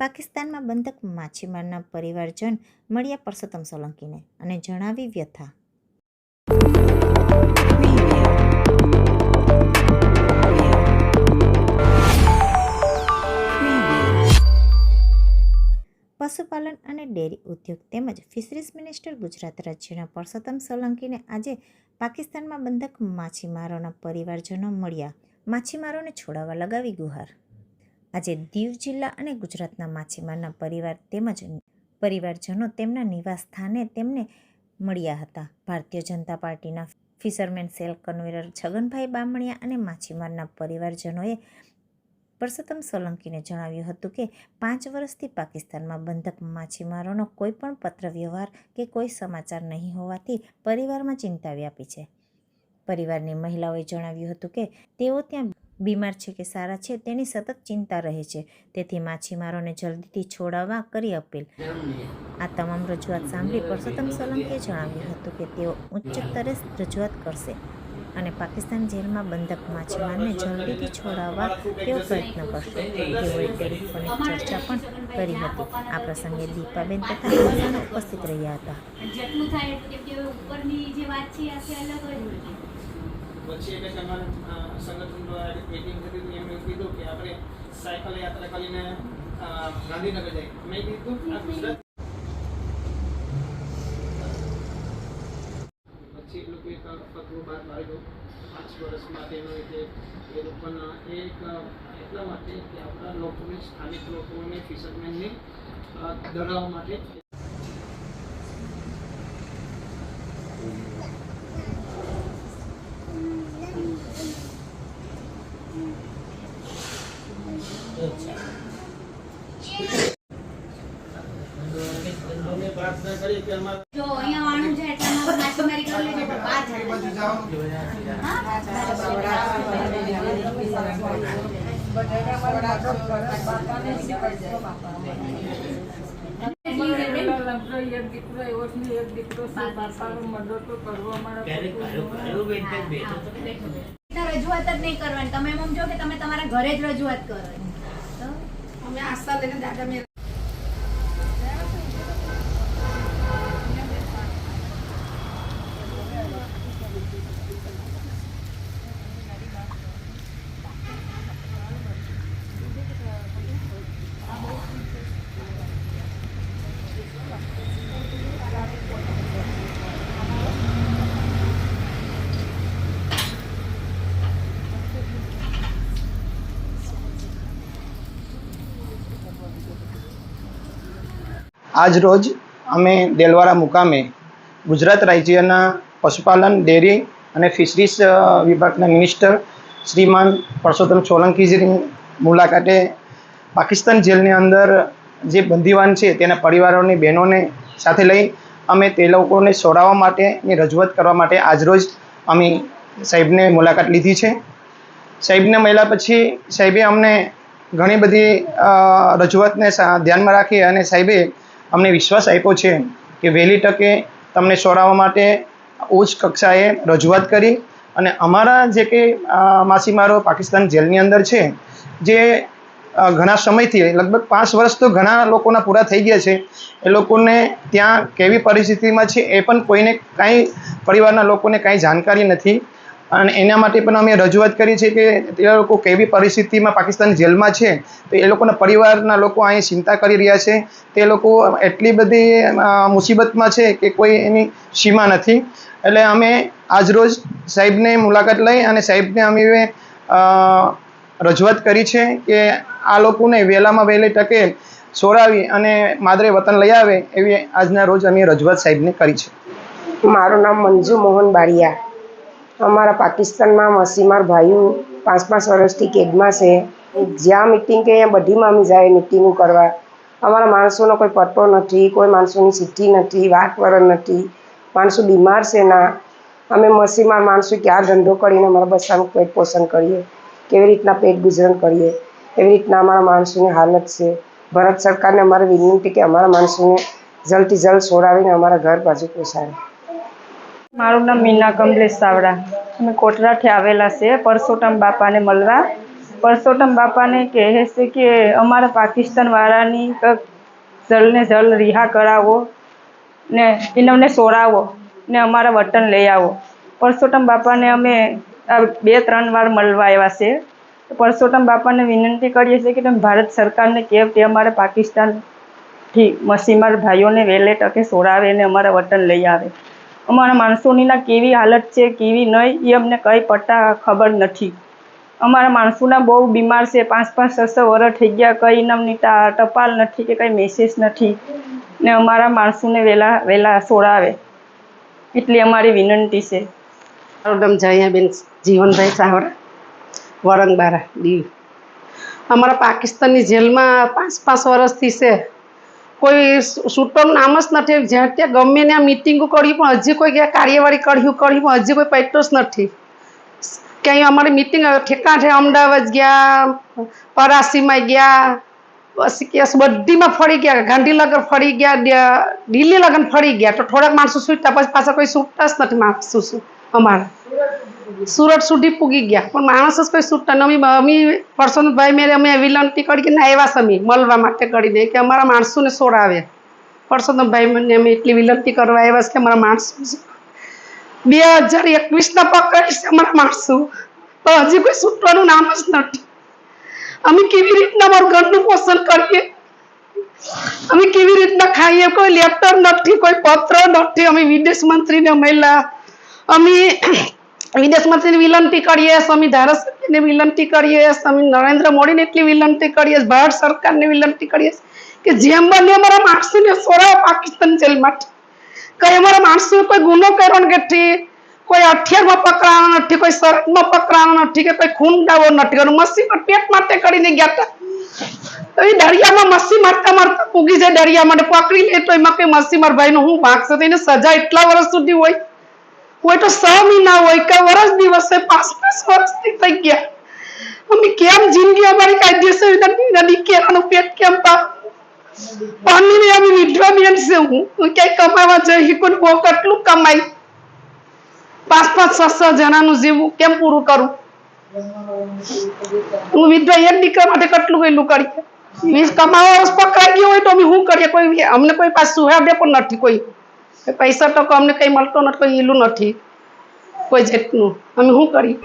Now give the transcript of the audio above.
પાકિસ્તાનમાં બંધક માછીમારના પરિવારજન મળ્યા પરસોત્તમ સોલંકીને અને જણાવી વ્યથા. પશુપાલન અને ડેરી ઉદ્યોગ તેમજ ફિશરીઝ મિનિસ્ટર ગુજરાત રાજ્યના પરસોત્તમ સોલંકીને આજે પાકિસ્તાનમાં બંધક માછીમારોના પરિવારજનો મળ્યા. માછીમારોને છોડાવવા લગાવી ગુહાર. આજે દીવ જિલ્લા અને ગુજરાતના માછીમારના પરિવાર તેમજ પરિવારજનો તેમના નિવાસ સ્થાને તેમને મળ્યા હતા. ભારતીય જનતા પાર્ટીના fisherman cell convener Chhaganbhai Bamaniya અને માછીમારના પરિવારજનોએ પરસોત્તમ સોલંકીને જણાવ્યું હતું કે, પાંચ વર્ષથી પાકિસ્તાનમાં બંધક માછીમારોનો કોઈ પણ પત્ર વ્યવહાર કે કોઈ સમાચાર નહીં હોવાથી પરિવારમાં ચિંતા વ્યાપી છે. પરિવારની મહિલાઓએ જણાવ્યું હતું કે, તેઓ ત્યાં બીમાર છે કે સારા છે, તેની સતત ચિંતા રહે છે. તેથી માછીમારોને જલ્દીથી છોડાવવા કરી અપીલ. આ તમામ રજૂઆત સાંભળી પરસોત્તમ સોલંકીએ જણાવ્યું હતું કે તેઓ ઉચ્ચ સ્તરે રજૂઆત કરશે અને પાકિસ્તાન જેલમાં બંધક માછીમારને જલ્દીથી છોડાવવા તેઓ પ્રયત્ન કરશે. તેઓએ ટેલિફોનિક ચર્ચા પણ કરી હતી. આ પ્રસંગે દીપાબેન તથા ઉપસ્થિત રહ્યા હતા. પછી એટલે અ, સંગઠન દ્વારા મિટિંગ કરી હતી એમણે કીધું કે આપણે સાયકલ યાત્રા કરીને ગાંધીનગર જઈએ. મેં કીધું આ ગુજરાત પછી એ લોકો એક ફતવો બહાર પાડ્યો. પાંચ વર્ષ માટેનો એટલે એ લોકોના એક એટલા માટે કે આપણા લોકોને સ્થાનિક લોકોને ફિશરમેનને દડાવવા માટે અમે પ્રાર્થના કરી કે અમારા જો અહીંયા વાણું છે એટલે અમારે માછીમારી કરી લેજો તો કરવા રજૂઆત જ નહીં કરવાની તમે એમ જો કે તમે તમારા ઘરે જ રજૂઆત કરો અમે આસ્થા લઈને દાદા મેં આજ રોજ અમે દેલવારા મુકામે ગુજરાત રાજ્યના પશુપાલન, ડેરી અને ફિશરીઝ વિભાગના મિનિસ્ટર શ્રીમાન પરસોત્તમ સોલંકીજીની મુલાકાતે પાકિસ્તાન જેલની અંદર જે બંદીવાન છે તેના પરિવારોની બહેનોને સાથે લઈ અમે તે લોકોને છોડાવવા માટેની રજૂઆત કરવા માટે આજરોજ અમે સાહેબને મુલાકાત લીધી છે. સાહેબને મળ્યા પછી સાહેબે અમને ઘણી બધી રજૂઆતને ધ્યાનમાં રાખી અને સાહેબે અમને વિશ્વાસ આપ્યો છે કે વહેલી તકે તમને છોડાવવા માટે ઉચ્ચ કક્ષાએ રજૂઆત કરી અને અમારા જે કે માછીમારો પાકિસ્તાન જેલની અંદર છે, જે ઘણા સમયથી, લગભગ પાંચ વર્ષ તો ઘણા લોકોના પૂરા થઈ ગયા છે, એ લોકોને ત્યાં કેવી પરિસ્થિતિમાં છે એ પણ કોઈને કાંઈ, પરિવારના લોકોને કાંઈ જાણકારી નથી. અને એના માટે પણ અમે રજૂઆત કરી છે કે તે લોકો કેવી પરિસ્થિતિમાં પાકિસ્તાન જેલમાં છે, તો એ લોકોના પરિવારના લોકો અહીં ચિંતા કરી રહ્યા છે. તે લોકો એટલી બધી મુસીબતમાં છે કે કોઈ એની સીમા નથી. એટલે અમે આજરોજ સાહેબને મુલાકાત લઈ અને સાહેબને અમે રજૂઆત કરી છે કે આ લોકોને વહેલામાં વહેલી તકે છોડાવી અને માદરે વતન લઈ આવે એવી આજના રોજ અમે રજૂઆત સાહેબને કરી છે. મારું નામ મંજુ મોહન બારિયા. અમારા પાકિસ્તાનમાં મસીમાર ભાઈઓ પાંચ પાંચ વર્ષથી કેદમાં છે. જ્યાં મિટિંગ કે અહીંયા બધીમાં અમે જાય મિટિંગો કરવા. અમારા માણસોનો કોઈ પટ્ટો નથી, કોઈ માણસોની સિદ્ધિ નથી, વાત વરણ નથી. માણસો બીમાર છે ના. અમે મસીમાર માણસો ક્યાં ધંધો કરીને અમારા બચ્ચાનું પેટ પોષણ કરીએ? કેવી રીતના પેટ ગુજરણ કરીએ? એવી રીતના અમારા માણસોની હાલત છે. ભારત સરકારને અમારે વિનંતી કે અમારા માણસોને જલ્દથી જલ્દ છોડાવીને અમારા ઘર બાજુ પોસાડે મારું નામ મીના કમલેશ સાવડા અમે કોટરાથી આવેલા છે પરસોટમ બાપાને મળવા. પરસોટમ બાપાને કહે છે કે, અમારા પાકિસ્તાનવાળાની જલને જલ રિહા કરાવો ને એમને સોરાવો ને અમારા વતન લઈ આવો. પરસોટમ બાપાને અમે બે ત્રણ વાર મળવા આવ્યા છે પરસોટમ બાપાને વિનંતી કરીએ છીએ કે તમે ભારત સરકારને કહે તે અમારે પાકિસ્તાનથી મસીમાર ભાઈઓને વહેલે તકે સોડાવે અને અમારા વતન લઈ આવે. અમારા માણસોનીના કેવી હાલત છે, કેવી નહીં, એ અમને કંઈ પટ્ટા ખબર નથી. અમારા માણસોના બહુ બીમાર છે, પાંચ પાંચ, છ છ વર્ષ થઈ ગયા, કંઈ નમની ટા- ટપાલ નથી કે કંઈ મેસેજ નથી. ને અમારા માણસોને વહેલા વહેલા છોડાવે એટલી અમારી વિનંતી છે. મારું જયાબેન જીવનભાઈ સાવરા, વરંગબારા, દીવ. અમારા પાકિસ્તાનની જેલમાં પાંચ પાંચ વર્ષથી છે. કોઈ શૂટરનું નામ જ નથી. જ્યાં ત્યાં ગમે ત્યાં મિટિંગો કરી, પણ હજી કોઈ કાર્યવાહી કર્યું કર્યું, પણ હજી કોઈ પૈટો જ નથી. ક્યાંય અમારી મિટિંગ ઠેકાઠે અમદાવાદ ગયા, પરાસીમાં ગયા, પછી કેસ બધીમાં ફરી ગયા, ગાંધીનગર ફરી ગયા દિલ્હી લગન ફરી ગયા. તો થોડાક માણસો છૂટતા પછી પાછા કોઈ છૂટતા જ નથી માણસો અમારા. સુરત સુધી પૂગી ગયા. પણ માણસ જ કોઈ છૂટતા અમે અમે પરસોનભાઈ મેરે અમે વિનંતી કરી કે ના છે અમે. મળવા માટે કરી દે કે અમારા માણસોને છોડાવે પરસોત્તમભાઈ મને અમે એટલી વિનંતી કરવા આવ્યા છે કે અમારા માણસો બે હજાર એકવીસના પકડી છે અમારા માણસો. પણ હજી કોઈ છૂટવાનું નામ જ નથી. અમે કેવી રીતના અમારું ઘરનું પોષણ કરીએ? અમે કેવી રીતના ખાઈએ? કોઈ લેટર નથી, કોઈ પત્ર નથી. અમે વિદેશ મંત્રીને મળ્યા. અમે વિદેશ મંત્રીને વિનંતી કરીએ, સ્વામી ધારાસભ્યને વિનંતી કરીએ, સ્વામી નરેન્દ્ર મોદીને એટલી વિનંતી કરીએ, ભારત સરકારને વિનંતી કરીએ કે જેમ બને અમારા માણસોને છોડાવો પાકિસ્તાન જેલમાં. કઈ અમારા માણસો કોઈ ગુનો કર્યો નથી કોઈ હથિયારમાં પકડાવાનો નથી, કોઈ શરતમાં પકડાવાનો નથી, કે કોઈ ખૂન દાવો નથી કર્યો. મસીમાં પેટ માટે કરીને ગયા હતા. દરિયામાં મસ્સી મારતા મારતા પૂગી જાય દરિયામાં પકડી લે તો એમાં કઈ મસ્સી માર ભાઈનો હું ભાગશે તો એને સજા એટલા વર્ષ સુધી હોય. હોય તો છ મહિના હોય કે વર્ષ દિવસે પાંચ વર્ષથી થઈ ગયા. અમે કેમ જિંદગી અમારી કાયદેસર નદી કેરાનું પેટ કેમ પાણી અમે વિધવા બેન છે હું. ક્યાંય કમાવા જઈ કોઈ બહુ કેટલું કમાઈ? પાંચ પાંચ છ છ જણાનું જીવવું કેમ પૂરું કરું? હું વિધવા એક દીકરા માટે કેટલું કેટલું કરીએ વીસ કમાવા પકડાઈ ગયો હોય તો અમે શું કરીએ? કોઈ અમને કોઈ પાસે સુહાબે પણ નથી કોઈ. પૈસા ટકો અમને કંઈ મળતો નથી કોઈ ઈલું નથી કોઈ જેટલું અમે શું કરીએ?